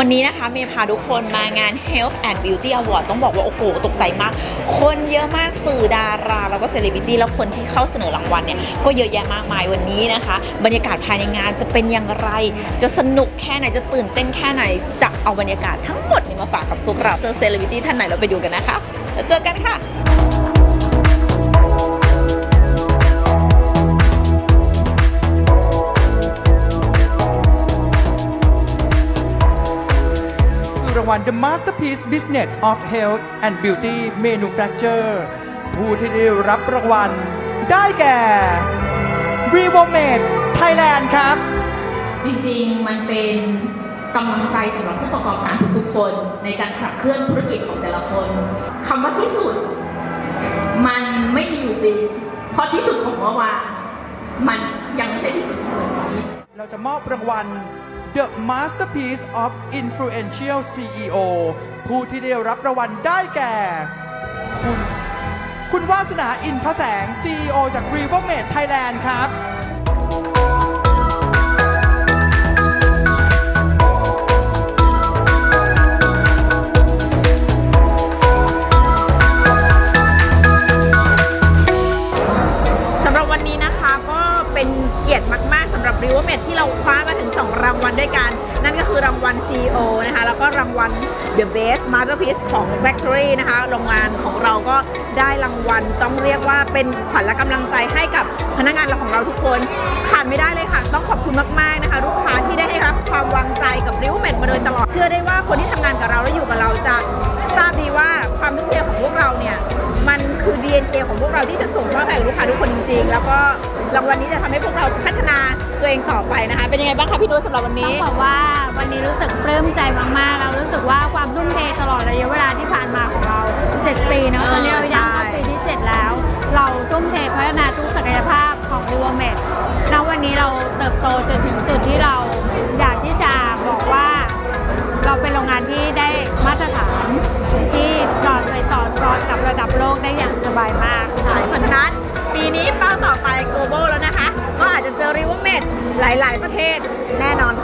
วันนี้นะคะเมย์พาทุกคนมางาน Health and Beauty Award ต้องบอกว่า โอ้โห ตกใจมาก คนเยอะมากสื่อดารา แล้วก็เซเลบริตี้แล้วคนที่เข้าเสนอรางวัลเนี่ย ก็เยอะแยะมากมายวันนี้นะคะ บรรยากาศภายในงานจะเป็นอย่างไร จะสนุกแค่ไหนจะตื่นเต้นแค่ไหน จะเอาบรรยากาศทั้งหมดนี้มาฝากกับพวกเราเจอเซเลบริตี้ท่านไหนเราไปดูกันนะคะแล้วเจอกันค่ะ รางวัล The Masterpiece Business of Health and Beauty Manufacture ผู้ที่ได้รับรางวัล ได้แก่ r e v o m a d Thailand ครับ จริงๆ มันเป็นกำลังใจสำหรับผู้ประกอบการทุกๆ คนในการขับเคลื่อนธุรกิจของแต่ละคนคำว่าที่สุด มันไม่มีอยู่จริง เพราะที่สุดของเมื่อวานมันยังไม่ใช่ที่สุดของวันนี้ เราจะมอบรางวัล The Masterpiece of Influential CEO ผู้ที่ได้รับรางวัลได้แก่ คุณ คุณวาสนาอินทแสง CEO จาก r e v o m a d Thailand ครับ 7 ที่เราคว้ามาถึง 2 รางวัลด้วยกัน นั่นก็คือรางวัล CEO นะคะ แล้วก็รางวัล The Best Masterpiece ของ Factory นะคะโรงงานของเราก็ได้รางวัลต้องเรียกว่าเป็นขวัญและกำลังใจให้กับพนักงานเราของเราทุกคนขาดไม่ได้เลยค่ะ ต้องขอบคุณมากๆนะคะลูกค้าที่ได้ให้รับความวางใจกับริวเมดมาโดยตลอด เชื่อได้ว่าคนที่ทำงานกับเราและอยู่กับเราจะทราบดีว่าความทุ่มเทของพวกเราเนี่ยมันคือ DNA ของพวกเราที่จะส่งมอบให้กับลูกค้าทุกคนจริงๆ แล้วก็รางวัลนี้ องต่อไปนะคะ เป็นยังไงบ้างคะพี่นุชสำหรับวันต้อนี้งบอกว่าวันนี้รู้สึกปลื้มใจมากๆ เรารู้สึกว่าความทุ่มเทตลอดระยะเวลาที่ผ่านมาของเรา 7 ปีเนาะเออตอนนี้เราย่างเข้าใช่ปีที่ 7 แล้ว เราทุ่มเทพัฒนาทุกศักยภาพของดิวเมดณวันนี้เราเติบโตจนถึงจุดที่เรา หลาย ๆ ประเทศแน่นอน